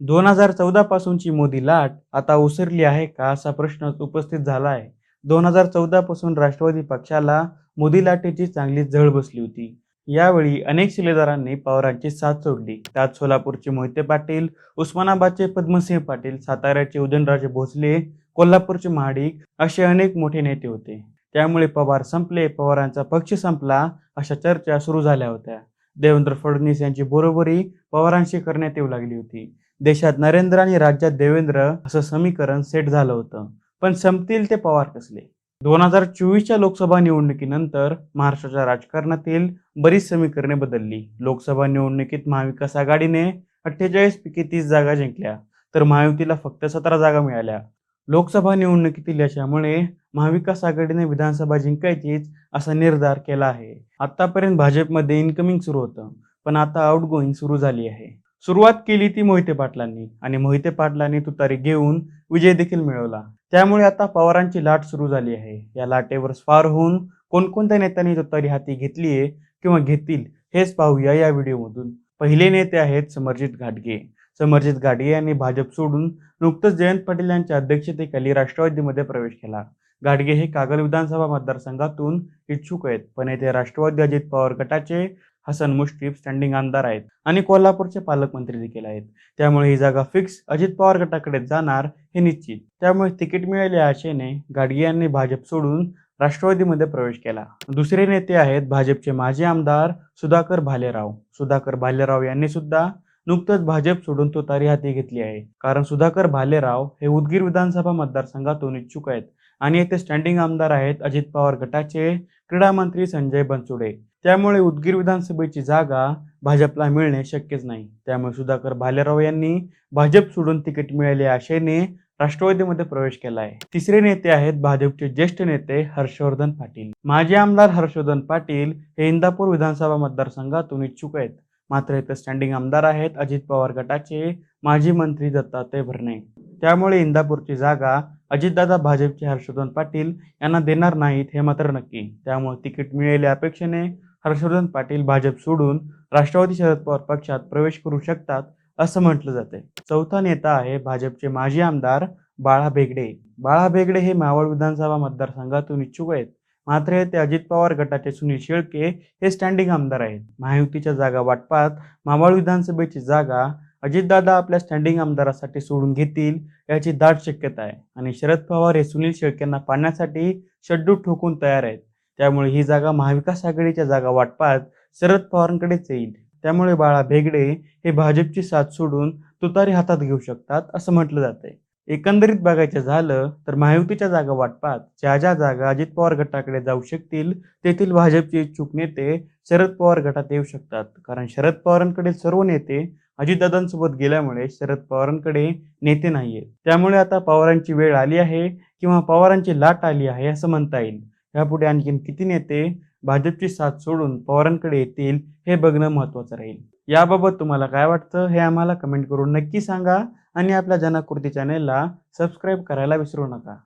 दोन हजार चौदा पासूनची मोदी लाट आता ओसरली आहे का असा प्रश्न उपस्थित झाला आहे. दोन हजार चौदा पासून राष्ट्रवादी पक्षाला मोदी लाटेची चांगली झळ बसली होती. यावेळी अनेक शिलेदारांनी पवारांची साथ सोडली. त्यात सोलापूरचे मोहिते पाटील उस्मानाबादचे पद्मसिंह पाटील साताऱ्याचे उदयनराजे भोसले कोल्हापूरचे महाडिक असे अनेक मोठे नेते होते. त्यामुळे पवार संपले पवारांचा पक्ष संपला अशा चर्चा सुरू झाल्या होत्या. देवेंद्र फडणवीस यांची बरोबरी पवारांशी करण्यात येऊ लागली होती. देशात नरेंद्र आणि राज्यात देवेंद्र असं समीकरण सेट झालं होतं. पण संपतील ते पवार कसले? दोन हजार चोवीसच्या लोकसभा निवडणुकीनंतर महाराष्ट्राच्या राजकारणातील बरीच समीकरणे बदलली. लोकसभा निवडणुकीत महाविकास आघाडीने अठ्ठेचाळीस पैकी तीस जागा जिंकल्या तर महायुतीला फक्त सतरा जागा मिळाल्या. लोकसभा निवडणुकीतील यशामुळे महाविकास आघाडीने विधानसभा जिंकायचीच असा निर्धार केला आहे. आतापर्यंत भाजपमध्ये इन्कमिंग सुरू होतं पण आता आउटगोईंग सुरू झाली आहे. सुरुवात केली ती मोहिते पाटलांनी आणि मोहिते पाटलांनी तुतारी घेऊन विजय देखील मिळवला. त्यामुळे आता पवारांची लाट सुरू झाली आहे. या लाटेवर स्वार होऊन कोणकोणत्या नेत्यांनी तुतारी हाती घेतली आहे किंवा घेतील हेच पाहूया या व्हिडिओमधून. पहिले नेते आहेत समरजित घाटगे. समरजित घाटगे यांनी भाजप सोडून नुकतंच जयंत पाटील यांच्या अध्यक्षतेखाली राष्ट्रवादीमध्ये प्रवेश केला. घाटगे हे कागल विधानसभा मतदारसंघातून इच्छुक आहेत. पण येथे राष्ट्रवादी अजित पवार गटाचे हसन मुश्रीफ स्टँडिंग आमदार आहेत आणि कोल्हापूरचे पालकमंत्री देखील आहेत. त्यामुळे ही जागा फिक्स अजित पवार गटाकडे जाणार हे निश्चित. त्यामुळे तिकीट मिळाल्या आशेने गाडगे यांनी भाजप सोडून राष्ट्रवादीमध्ये प्रवेश केला. दुसरे नेते आहेत भाजपचे माजी आमदार सुधाकर भालेराव. सुधाकर भालेराव यांनी सुद्धा नुकतंच भाजप सोडून तुतारी हाती घेतली आहे. कारण सुधाकर भालेराव हे उदगीर विधानसभा मतदारसंघातून इच्छुक आहेत आणि येथे स्टँडिंग आमदार आहेत अजित पवार गटाचे क्रीडा मंत्री संजय बनसुडे. त्यामुळे उदगीर विधानसभेची जागा भाजपला मिळणे शक्यच नाही. त्यामुळे सुधाकर भालेराव यांनी भाजप सोडून तिकीट मिळाल्या आशेने राष्ट्रवादीमध्ये प्रवेश केला आहे तिसरे नेते आहेत भाजपचे ज्येष्ठ नेते हर्षवर्धन पाटील. माजी आमदार हर्षवर्धन पाटील हे इंदापूर विधानसभा मतदारसंघातून इच्छुक आहेत. मात्र इथे स्टँडिंग आमदार आहेत अजित पवार गटाचे माजी मंत्री दत्तात्रय भरणे. त्यामुळे इंदापूरची जागा अजितदादा भाजपचे हर्षवर्धन पाटील यांना देणार नाहीत हे मात्र नक्की. त्यामुळे तिकीट मिळेल अपेक्षेने हर्षवर्धन पाटील भाजप सोडून राष्ट्रवादी शरद पवार पक्षात प्रवेश करू शकतात असं म्हटलं जाते चौथा नेता आहे भाजपचे माजी आमदार बाळा बेगडे. बाळा बेगडे हे मावळ विधानसभा मतदारसंघातून इच्छुक आहेत. मात्र ते अजित पवार गटाचे सुनील शेळके हे स्टँडिंग आमदार आहेत. महायुतीच्या जागा वाटपात मावळ विधानसभेची जागा अजितदादा आपल्या स्टँडिंग आमदारासाठी सोडून घेतील याची दाट शक्यता आहे. आणि शरद पवार हे सुनील शेळकेंना पाडण्यासाठी शड्डू ठोकून तयार आहेत. त्यामुळे ही जागा महाविकास आघाडीच्या जागा वाटपात शरद पवारांकडेच येईल. त्यामुळे बाळा भेगडे हे भाजपची साथ सोडून तुतारी हातात घेऊ शकतात असं म्हटलं जातंय. एकंदरीत बघायचं झालं तर महायुतीच्या जागा वाटपात ज्या ज्या जागा अजित पवार गटाकडे जाऊ शकतील तेथील भाजपचे इच्छुक नेते शरद पवार गटात येऊ शकतात. कारण शरद पवारांकडे सर्व नेते अजितदादांसोबत गेल्यामुळे शरद पवारांकडे नेते नाहीये त्यामुळे आता पवारांची वेळ आली आहे किंवा पवारांची लाट आली आहे असं म्हणता येईल. यापुढे आणखीन किती नेते भाजपची साथ सोडून पवारांकडे येतील हे बघणं महत्त्वाचं राहील. याबाबत तुम्हाला काय वाटतं हे आम्हाला कमेंट करून नक्की सांगा आणि आपल्या जनाकृती चॅनेलला सबस्क्राईब करायला विसरू नका.